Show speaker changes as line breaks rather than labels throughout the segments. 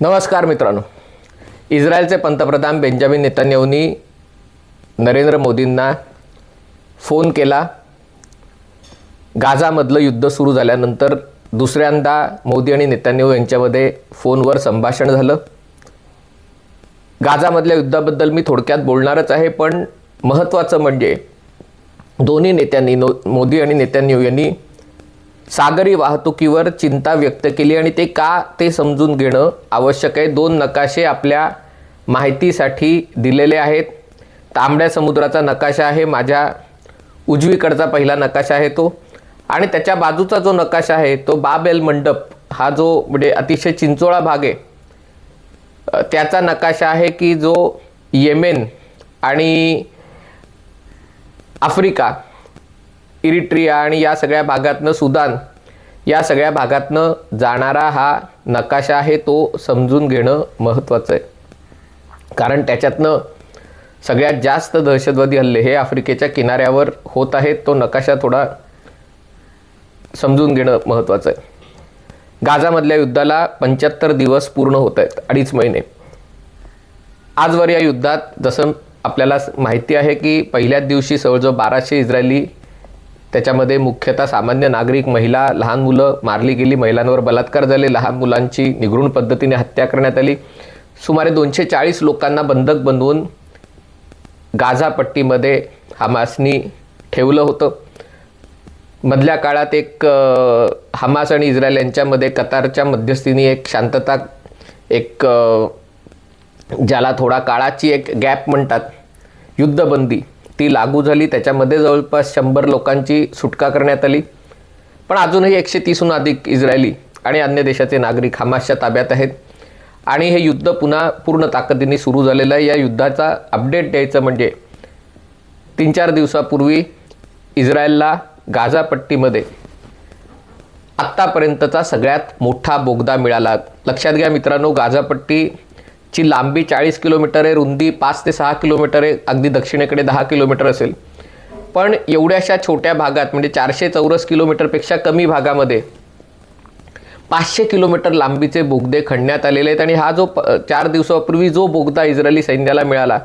नमस्कार मित्रांनो. इस्रायलचे पंतप्रधान बेंजामिन नेतान्याहूंनी नरेंद्र मोदींना फोन केला. गाझामधलं युद्ध सुरू झाल्यानंतर दुसऱ्यांदा मोदी आणि नेतान्याहू यांच्यामध्ये फोनवर संभाषण झालं. गाझामधल्या युद्धाबद्दल मी थोडक्यात बोलणारच आहे पण महत्त्वाचं म्हणजे दोन्ही नेत्यांनी नो मोदी आणि नेतान्याहू यांनी सागरी वाहतुकीवर चिंता व्यक्त केली आणि ते का ते समजून घेणं आवश्यक आहे. दोन नकाशे आपल्या माहितीसाठी दिलेले आहेत. तांबड्या समुद्राचा नकाशा आहे. माझ्या उजवीकडचा पहिला नकाशा आहे तो. आणि त्याच्या बाजूचा जो नकाशा आहे तो बाबेल मंडप. हा जो म्हणजे अतिशय चिंचोळा भाग आहे. त्याचा नकाशा आहे की जो येमेन आणि आफ्रिका इरिट्रिया आणि या सगळ्या भागातनं सुदान या सगळ्या भागातनं जाणारा हा नकाशा आहे तो समजून घेणं महत्त्वाचं आहे. कारण त्याच्यातनं सगळ्यात जास्त दहशतवादी हल्ले हे आफ्रिकेच्या किनाऱ्यावर होत आहेत तो नकाशा थोडा समजून घेणं महत्त्वाचं आहे. गाझामधल्या युद्धाला पंच्याहत्तर दिवस पूर्ण होत आहेत अडीच महिने. आजवर या युद्धात जसं आपल्याला माहिती आहे की पहिल्याच दिवशी जवळजवळ बाराशे इस्रायली त्याच्यामध्ये मुख्यतः सामान्य नागरिक महिला लहान मुलं मारली गेली महिलांवर बलात्कार झाले लहान मुलांची निगृण पद्धतीने हत्या करण्यात आली. सुमारे दोनशे चाळीस लोकांना बंधक बनवून गाझापट्टीमध्ये हमासनी ठेवलं होतं. मधल्या काळात एक हमास आणि इस्रायल यांच्यामध्ये कतारच्या मध्यस्थीने एक शांतता एक ज्याला थोडा काळाची एक गॅप म्हणतात युद्धबंदी. ती लागू झाली. त्याच्यामध्ये जवळपास शंभर लोकांची सुटका करण्यात आली. पण अजूनही एकशे तीसहून अधिक इस्रायली आणि अन्य देशाचे नागरिक हमासच्या ताब्यात आहेत. आणि हे युद्ध पुन्हा पूर्ण ताकदीने सुरू झालेलं आहे. या युद्धाचा अपडेट द्यायचं म्हणजे तीन चार दिवसापूर्वी इस्रायलला गाझापट्टीमध्ये आत्तापर्यंतचा सगळ्यात मोठा बोगदा मिळाला. लक्षात घ्या मित्रांनो गाझापट्टी ची लांबी चाळीस किलोमीटर आहे रुंदी पाच ते सहा किलोमीटर आहे अगदी दक्षिणेकडे दहा किलोमीटर असेल. पण एवढ्याशा छोट्या भागात म्हणजे चारशे चौरस किलोमीटरपेक्षा कमी भागामध्ये पाचशे किलोमीटर लांबीचे बोगदे खणण्यात आलेले आहेत. आणि हा जो प चार दिवसापूर्वी जो बोगदा इस्रायली सैन्याला मिळाला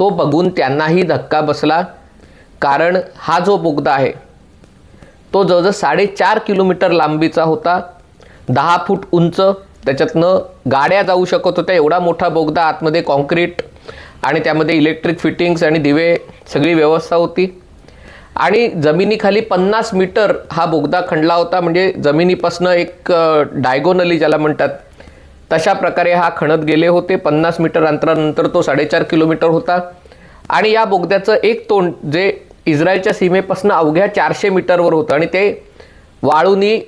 तो बघून त्यांनाही धक्का बसला. कारण हा जो बोगदा आहे तो जवळजवळ साडेचार किलोमीटर लांबीचा होता. दहा फूट उंच त्याच्यातनं गाड्या जाऊ शकत होत्या. एवढा मोठा बोगदा आतमध्ये कॉन्क्रीट आणि त्यामध्ये इलेक्ट्रिक फिटिंग्स आणि दिवे सगळी व्यवस्था होती. आणि जमिनीखाली पन्नास मीटर हा बोगदा खणला होता. म्हणजे जमिनीपासनं एक डायगोनली ज्याला म्हणतात तशा प्रकारे हा खणत गेले होते. पन्नास मीटर अंतरानंतर तो साडेचार किलोमीटर होता. आणि या बोगद्याचं एक तोंड जे इस्रायलच्या सीमेपासून अवघ्या चारशे मीटरवर होतं. आणि ते वाळूनी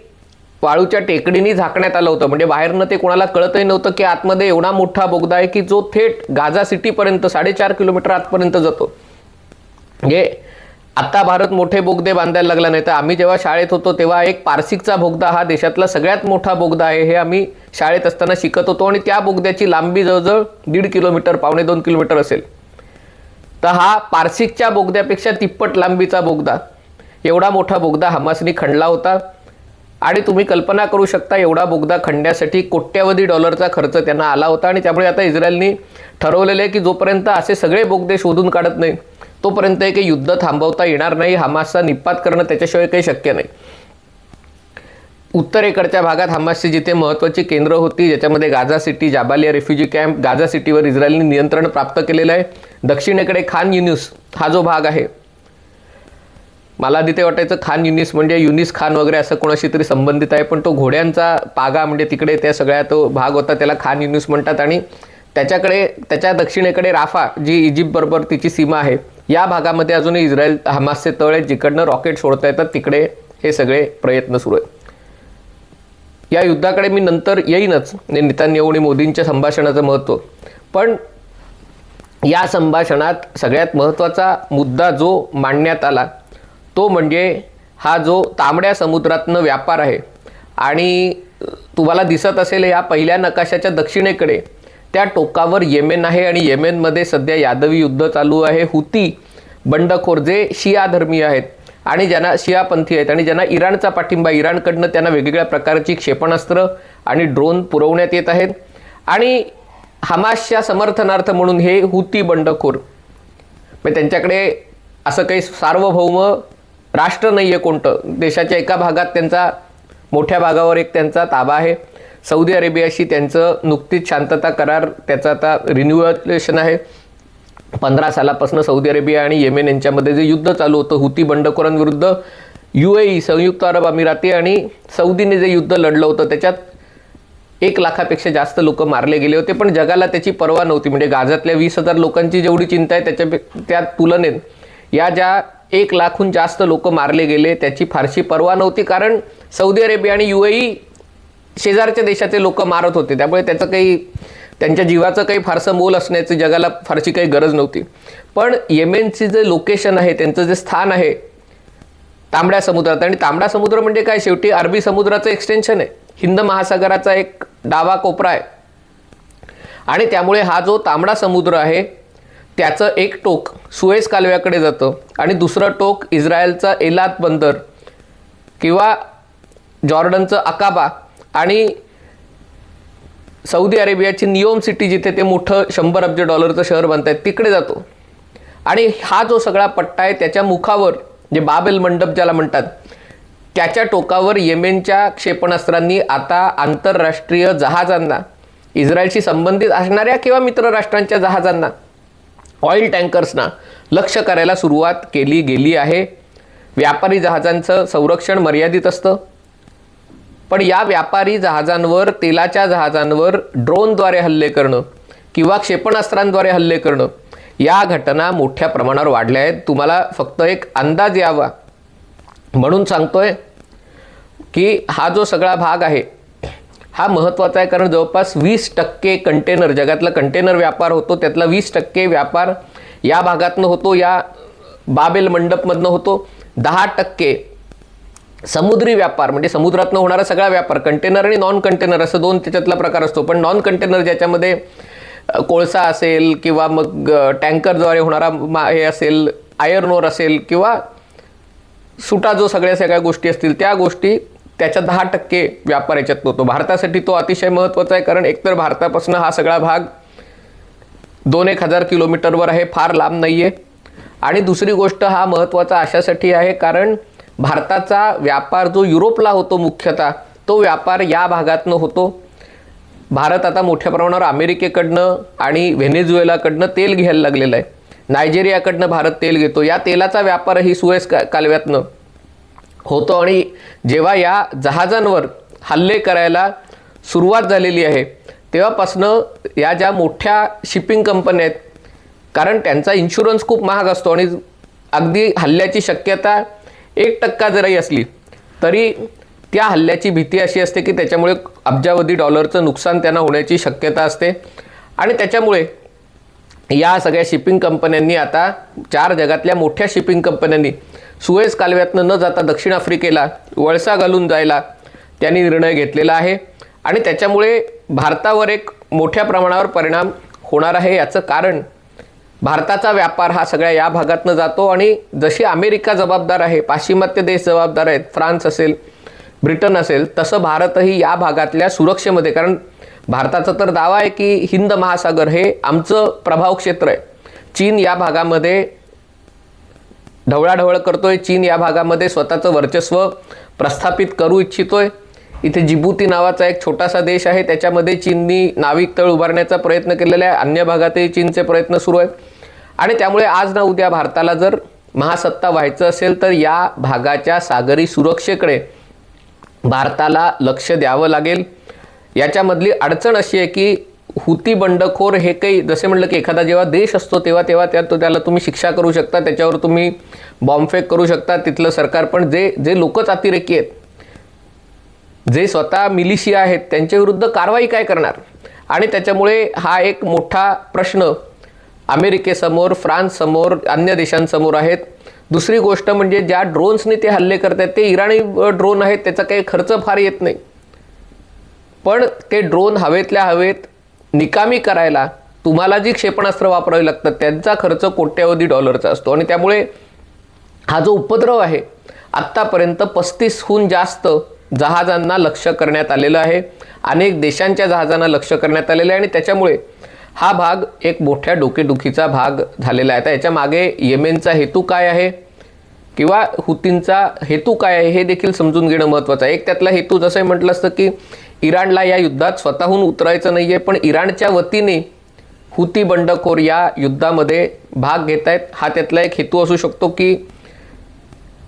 वाळूच्या टेकडीनी झाकण्यात आलं होतं. म्हणजे बाहेरनं ते कोणाला कळतही नव्हतं की आतमध्ये एवढा मोठा बोगदा आहे की जो थेट गाझा सिटीपर्यंत साडेचार किलोमीटर आतपर्यंत जातो. म्हणजे आता भारत मोठे बोगदे बांधायला लागला नाही तर आम्ही जेव्हा शाळेत होतो तेव्हा एक पारसिकचा बोगदा हा देशातला सगळ्यात मोठा बोगदा आहे हे आम्ही शाळेत असताना शिकत होतो आणि त्या बोगद्याची लांबी जवळजवळ दीड किलोमीटर पावणे दोन किलोमीटर असेल. तर हा पारसिकच्या बोगद्यापेक्षा तिप्पट लांबीचा बोगदा एवढा मोठा बोगदा हमासनी खणला होता. आणि तुम्ही कल्पना करू शकता एवढा बोगदा खणण्यासाठी कोट्यवधी डॉलरचा खर्च त्यांना आला होता. आणि त्यामुळे आता इस्रायलनी ठरवलेलं आहे की जोपर्यंत असे सगळे बोगदे शोधून काढत नाही तोपर्यंत एक काही युद्ध थांबवता येणार नाही. हमासचा निपात करणं त्याच्याशिवाय काही शक्य नाही. उत्तरेकडच्या भागात हमासची जिथे महत्त्वाची केंद्र होती ज्याच्यामध्ये Gaza city Jabalia refugee camp Gaza सिटीवर इस्रायलने नियंत्रण प्राप्त केलेलं आहे. दक्षिणेकडे खान युनिस हा जो भाग आहे मला आधी ते वाटायचं खान युनिस म्हणजे युनिस खान वगैरे असं कोणाशी तरी संबंधित आहे पण तो घोड्यांचा पागा म्हणजे तिकडे त्या सगळ्या तो भाग होता त्याला खान युनिस म्हणतात. आणि त्याच्याकडे त्याच्या दक्षिणेकडे राफा जी इजिप्तबरोबर तिची सीमा आहे या भागामध्ये अजूनही इस्रायल हमासचे तळ आहेत जिकडनं रॉकेट सोडता येतात तिकडे हे सगळे प्रयत्न सुरू आहेत. या युद्धाकडे मी नंतर येईनच म्हणजे नेतान्याहू आणि मोदींच्या संभाषणाचं महत्त्व. पण या संभाषणात सगळ्यात महत्त्वाचा मुद्दा जो मांडण्यात आला तो म्हणजे हा जो तांबड्या समुद्रातनं व्यापार आहे. आणि तुम्हाला दिसत असेल या पहिल्या नकाशाच्या दक्षिणेकडे त्या टोकावर येमेन आहे आणि येमेनमध्ये सध्या यादवी युद्ध चालू आहे. हुती बंडखोर जे शिया धर्मीय आहेत आणि ज्यांना शियापंथी आहेत आणि ज्यांना इराणचा पाठिंबा इराणकडनं त्यांना वेगवेगळ्या प्रकारची क्षेपणास्त्र आणि ड्रोन पुरवण्यात येत आहेत. आणि हमासच्या समर्थनार्थ म्हणून हे हुती बंडखोर. मग त्यांच्याकडे असं काही सार्वभौम राष्ट्र नाही आहे कोणतं. देशाच्या एका भागात त्यांचा मोठ्या भागावर एक त्यांचा ताबा आहे. सौदी अरेबियाशी त्यांचं नुकतीच शांतता करार त्याचं आता रिन्युएशन आहे. पंधरा सालापासून सौदी अरेबिया आणि येमेन यांच्यामध्ये जे युद्ध चालू होतं हुती बंडखोरांविरुद्ध यू ए ई संयुक्त अरब अमिराती आणि सौदीने जे युद्ध लढलं होतं त्याच्यात एक लाखापेक्षा जास्त लोक मारले गेले होते. पण जगाला त्याची पर्वा नव्हती. म्हणजे गाझातल्या वीस हजार लोकांची जेवढी चिंता आहे त्याच्या त्या तुलनेत या ज्या एक लाखहून जास्त लोक मारले गेले. त्याची फारशी पर्वा नव्हती कारण सौदी अरेबिया आणि यू ए शेजारच्या देशाचे लोक मारत होते. त्यामुळे त्याचं काही त्यांच्या जीवाचं काही फारसं मोल असण्याची जगाला फारशी काही गरज नव्हती. पण येमेनची जे लोकेशन आहे त्यांचं जे स्थान आहे तांबड्या समुद्रात. आणि तांबडा समुद्र म्हणजे काय? शेवटी अरबी समुद्राचं एक्सटेन्शन आहे. हिंद महासागराचा एक डावा कोपरा आहे. आणि त्यामुळे हा जो तांबडा समुद्र आहे त्याचं एक टोक सुएज कालव्याकडे जातं आणि दुसरं टोक इस्रायलचं एलात बंदर किंवा जॉर्डनचं अकाबा आणि सौदी अरेबियाची नियोम सिटी जिथे ते मोठं शंभर अब्ज डॉलरचं शहर बनत आहे तिकडे जातो. आणि हा जो सगळा पट्टा आहे त्याच्या मुखावर जे बाबेल मंडप ज्याला म्हणतात त्याच्या टोकावर येमेनच्या क्षेपणास्त्रांनी आता आंतरराष्ट्रीय जहाजांना इस्रायलशी संबंधित असणाऱ्या किंवा मित्र राष्ट्रांच्या जहाजांना ऑइल टँकर्सना लक्ष करायला सुरुवात केली गेली आहे. व्यापारी जहाजांचं संरक्षण मर्यादित असतं. पण या व्यापारी जहाजांवर तेलाच्या जहाजांवर ड्रोनद्वारे हल्ले करणं किंवा क्षेपणास्त्रांद्वारे हल्ले करणं या घटना मोठ्या प्रमाणावर वाढल्या आहेत. तुम्हाला फक्त एक अंदाज यावा म्हणून सांगतोय की हा जो सगळा भाग आहे हा महत्त्वाचा आहे कारण जवळपास वीस टक्के कंटेनर जगातला कंटेनर व्यापार होतो त्यातला वीस टक्के व्यापार या भागातनं होतो या बाबेल मंडपमधनं होतो. दहा टक्के समुद्री व्यापार म्हणजे समुद्रातनं होणारा सगळा व्यापार कंटेनर आणि नॉन कंटेनर असं दोन त्याच्यातला प्रकार असतो. पण नॉन कंटेनर ज्याच्यामध्ये कोळसा असेल किंवा मग टँकरद्वारे होणारा मा हे असेल आयर्न ओर असेल किंवा सुटा जो सगळ्या सगळ्या गोष्टी असतील त्या गोष्टी त्याच्या दहा टक्के व्यापार याच्यात होतो भारतासाठी तो अतिशय महत्त्वाचा आहे कारण एकतर भारतापासून हा सगळा भाग दोन एक हजार किलोमीटरवर आहे फार लांब नाही आहे आणि दुसरी गोष्ट हा महत्त्वाचा अशासाठी आहे कारण भारताचा व्यापार जो युरोपला होतो मुख्यतः तो व्यापार या भागातनं होतो. भारत आता मोठ्या प्रमाणावर अमेरिकेकडनं आणि व्हेनेझुएलाकडनं तेल घ्यायला लागलेलं आहे. नायजेरियाकडनं भारत तेल घेतो. या तेलाचा व्यापारही सुएस का कालव्यातनं होतो आणि जेव्हा या जहाजांवर हल्ले करायला सुरुवात झालेली आहे तेव्हापासनं या ज्या मोठ्या शिपिंग कंपन्या आहेत कारण त्यांचा इन्शुरन्स खूप महाग असतो आणि अगदी हल्ल्याची शक्यता एक टक्का जरी असली तरी त्या हल्ल्याची भीती अशी असते की त्याच्यामुळे अब्जावधी डॉलरचं नुकसान त्यांना होण्याची शक्यता असते. आणि त्याच्यामुळे या सगळ्या शिपिंग कंपन्यांनी आता चार जगातल्या मोठ्या शिपिंग कंपन्यांनी सुएज कालव्यातनं न जाता दक्षिण आफ्रिकेला वळसा घालून जायला त्यांनी निर्णय घेतलेला आहे. आणि त्याच्यामुळे भारतावर एक मोठ्या प्रमाणावर परिणाम होणार आहे याचं कारण भारताचा व्यापार हा सगळ्या या भागातनं जातो. आणि जशी अमेरिका जबाबदार आहे पाश्चिमात्य देश जबाबदार आहेत फ्रान्स असेल ब्रिटन असेल तसं भारतही या भागातल्या सुरक्षेमध्ये. कारण भारताचा तर दावा आहे की हिंद महासागर हे आमचं प्रभाव क्षेत्र आहे. चीन या भागामध्ये ढवळाढवळ करतोय. चीन या भागामध्ये स्वतःचं वर्चस्व प्रस्थापित करू इच्छितोय. इथे जिबुती नावाचा एक छोटासा देश आहे. त्याच्यामध्ये चीननी नाविक तळ उभारण्याचा प्रयत्न केलेला आहे. अन्य भागातही चीनचे प्रयत्न सुरू आहेत. आणि त्यामुळे आज ना उद्या भारताला जर महासत्ता व्हायचं असेल तर या भागाच्या सागरी सुरक्षेकडे भारताला लक्ष द्यावं लागेल. याच्यामधली अडचण अशी आहे की हुती बंडखोर हे काही जसे म्हणलं की एखादा जेव्हा देश असतो तेव्हा तेव्हा त्या तो त्याला तुम्ही शिक्षा करू शकता त्याच्यावर तुम्ही बॉम्बफेक करू शकता तिथलं सरकार पण जे जे लोकच अतिरेकी आहेत जे स्वतः मिलिशिया आहेत त्यांच्या विरुद्ध कारवाई काय करणार? आणि त्याच्यामुळे हा एक मोठा प्रश्न अमेरिकेसमोर फ्रान्ससमोर अन्य देशांसमोर आहेत. दुसरी गोष्ट म्हणजे ज्या ड्रोन्सने ते हल्ले करत आहेत ते इराणी ड्रोन आहेत त्याचा काही खर्च फार येत नाही. पण ते ड्रोन हवेतल्या हवेत निकामी करायला तुम्हाला जी क्षेपणास्त्र वापरावी लागतात त्यांचा खर्च कोट्यावधी डॉलरचा असतो. आणि त्यामुळे हा जो उपद्रव आहे आत्तापर्यंत पस्तीसहून जास्त जहाजांना लक्ष करण्यात आलेलं आहे. अनेक देशांच्या जहाजांना लक्ष करण्यात आलेलं आहे आणि त्याच्यामुळे हा भाग एक मोठ्या डोकेदुखीचा भाग झालेला आहे. आता याच्या मागे येमेनचा हेतू काय आहे? किंवा हुतींचा हेतू काय आहे? हे देखील समजून घेणं महत्त्वाचं आहे. एक त्यातला हेतू जसं म्हटलं असतं की इराणला या युद्धात स्वतःहून उतरायचं नाही आहे पण इराणच्या वतीने हुती बंडखोर या युद्धामध्ये भाग घेत आहेत हा त्यातला एक हेतू असू शकतो की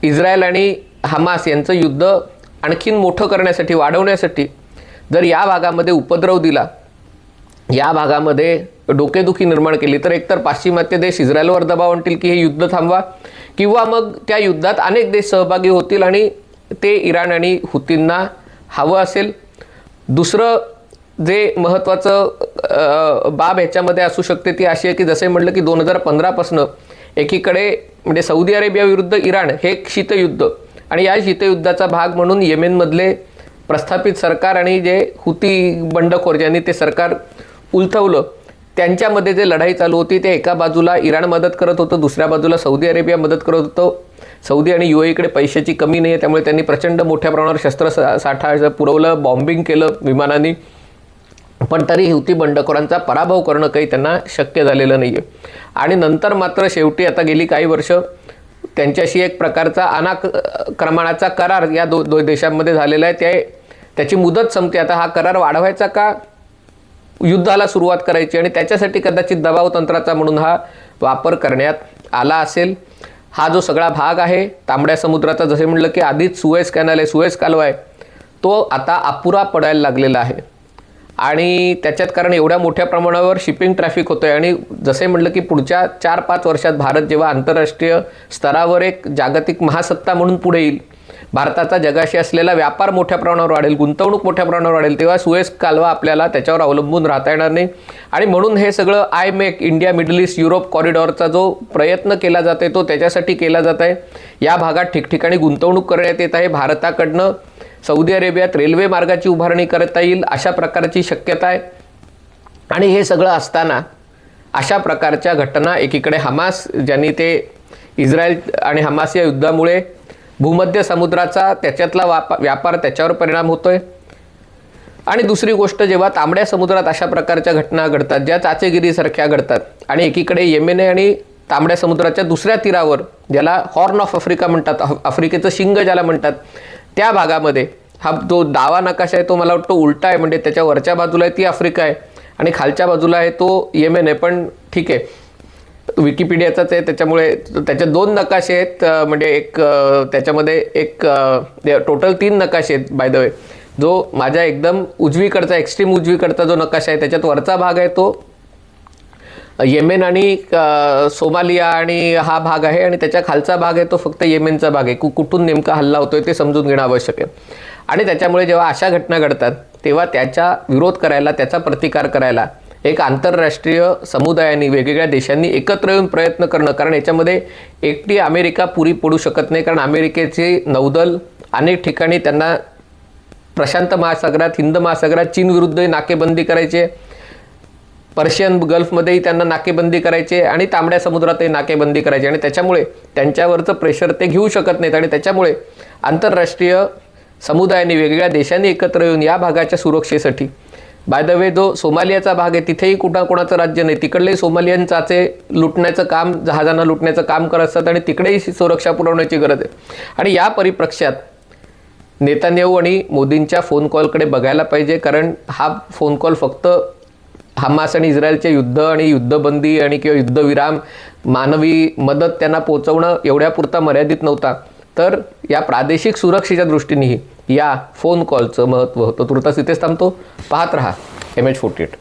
इस्रायल आणि हमास यांचं युद्ध आणखीन मोठं करण्यासाठी वाढवण्यासाठी जर या भागामध्ये उपद्रव दिला या भागामध्ये डोकेदुखी निर्माण केली तर एकतर पाश्चिमात्य देश इस्रायलवर दबाव आणतील की हे युद्ध थांबवा किंवा मग त्या युद्धात अनेक देश सहभागी होतील आणि ते इराण आणि हुतींना हवं असेल. दुसरं जे महत्त्वाचं बाब ह्याच्यामध्ये असू शकते ती अशी आहे की जसे म्हटलं की दोन हजार पंधरापासनं एकीकडे म्हणजे सौदी अरेबिया विरुद्ध इराण हे एक शीतयुद्ध आणि या शीतयुद्धाचा भाग म्हणून येमेनमधले प्रस्थापित सरकार आणि जे हुती बंडखोर ज्यांनी ते सरकार उलथवलं त्यांच्यामध्ये जे लढाई चालू होती ते एका बाजूला इराण मदत करत होतं दुसऱ्या बाजूला सौदी अरेबिया मदत करत होतं. सौदी आणि यू एकडे पैशाची कमी नाही आहे त्यामुळे त्यांनी प्रचंड मोठ्या प्रमाणावर शस्त्र सा- साठा पुरवलं बॉम्बिंग केलं विमानाने. पण तरी हुती बंडखोरांचा पराभव करणं काही त्यांना शक्य झालेलं नाही आहे आणि नंतर मात्र शेवटी आता गेली काही वर्ष त्यांच्याशी एक प्रकारचा अनाक्रमणाचा करार या दो दो देशांमध्ये झालेला आहे. ते त्याची मुदत संपते. आता हा करार वाढवायचा का? युद्धाला सुरुवात करायची आणि त्याच्यासाठी कदाचित दबाव तंत्राचा म्हणून हा वापर करण्यात आला असेल. हा जो सगळा भाग आहे तांबड्या समुद्राचा जसे म्हटलं की आधीच सुएस कॅनल आहे सुएस कालवा आहे तो आता अपुरा पडायला लागलेला आहे. आणि त्याच्यात कारण एवढ्या मोठ्या प्रमाणावर शिपिंग ट्रॅफिक होतं आहे आणि जसे म्हटलं की पुढच्या चार पाच वर्षात भारत जेव्हा आंतरराष्ट्रीय स्तरावर एक जागतिक महासत्ता म्हणून पुढे येईल भारताचा जगाशी असलेला व्यापार मोठ्या प्रमाणावर वाढेल गुंतवणूक मोठ्या प्रमाणावर वाढेल तेव्हा सुएस कालवा आपल्याला त्याच्यावर अवलंबून राहता येणार नाही. आणि म्हणून हे सगळं IMEC India Middle East Europe कॉरिडॉरचा जो प्रयत्न केला जात आहे तो त्याच्यासाठी केला जात आहे या भागात ठिकठिकाणी गुंतवणूक करण्यात येत आहे. भारताकडनं सौदी अरेबियात रेल्वे मार्गाची उभारणी करता येईल अशा प्रकारची शक्यता आहे. आणि हे सगळं असताना अशा प्रकारच्या घटना एकीकडे हमास ज्यांनी ते इस्रायल आणि हमास या युद्धामुळे भूमध्य समुद्राचा त्याच्यातला वाप व्यापार त्याच्यावर परिणाम होतोय. आणि दुसरी गोष्ट जेव्हा तांबड्या समुद्रात अशा प्रकारच्या घटना घडतात ज्या चाचेगिरीसारख्या घडतात आणि एकीकडे येमेने आणि तांबड्या समुद्राच्या दुसऱ्या तीरावर ज्याला हॉर्न ऑफ आफ्रिका म्हणतात आफ्रिकेचं शिंग ज्याला म्हणतात त्या भागामध्ये हा जो डावा नकाशा आहे तो मला वाटतो उलटा आहे. म्हणजे त्याच्या वरच्या बाजूला आहे ती आफ्रिका आहे आणि खालच्या बाजूला आहे तो येमेन. आहे पण ठीक आहे. विकिपीडियाचाच आहे त्याच्यामुळे त्याचे दोन नकाशे आहेत म्हणजे एक त्याच्यामध्ये एक टोटल म्हणजे तीन नकाशे आहेत बाय द वे जो माझ्या एकदम उजवीकडचा एक्स्ट्रीम उजवीकडचा जो नकाशा आहे त्याच्यात वरचा भाग आहे तो येमेन आणि सोमालिया आणि हा भाग आहे आणि त्याच्या खालचा भाग आहे तो फक्त येमेनचा भाग आहे. कु कुठून नेमका हल्ला होतोय ते समजून घेणं आवश्यक आहे. आणि त्याच्यामुळे जेव्हा अशा घटना घडतात तेव्हा त्याचा विरोध करायला त्याचा प्रतिकार करायला एक आंतरराष्ट्रीय समुदायाने वेगवेगळ्या देशांनी एकत्र येऊन प्रयत्न करणं कारण याच्यामध्ये एकटी अमेरिका पुरी पडू शकत नाही कारण अमेरिकेचे नौदल अनेक ठिकाणी त्यांना प्रशांत महासागरात हिंद महासागरात चीन विरुद्ध नाकेबंदी करायचे. पर्शियन गल्फमध्येही त्यांना नाकेबंदी करायचे आणि तांबड्या समुद्रातही नाकेबंदी करायची. आणि त्याच्यामुळे त्यांच्यावरचं प्रेशर ते घेऊ शकत नाहीत आणि त्याच्यामुळे आंतरराष्ट्रीय समुदायाने वेगवेगळ्या देशांनी एकत्र येऊन या भागाच्या सुरक्षेसाठी बाय द वे जो सोमालियाचा भाग आहे तिथेही कुठं कोणाचं राज्य नाही. तिकडलेही सोमालियन चाचे लुटण्याचं काम जहाजांना लुटण्याचं काम करत असतात आणि तिकडेही सुरक्षा पुरवण्याची गरज आहे. आणि या परिप्रेक्ष्यात नेतान्याहू आणि मोदींच्या फोन कॉलकडे बघायला पाहिजे कारण हा फोन कॉल फक्त हमास आणि इस्रायलचे युद्ध आणि युद्धबंदी आणि किंवा युद्धविराम मानवी मदत त्यांना पोचवणं एवढ्यापुरता मर्यादित नव्हता. तर या प्रादेशिक सुरक्षेच्या दृष्टीनेही या फोन कॉलचं महत्त्व होतं. तुर्तास इथेच थांबतो. पाहत रहा. M H forty eight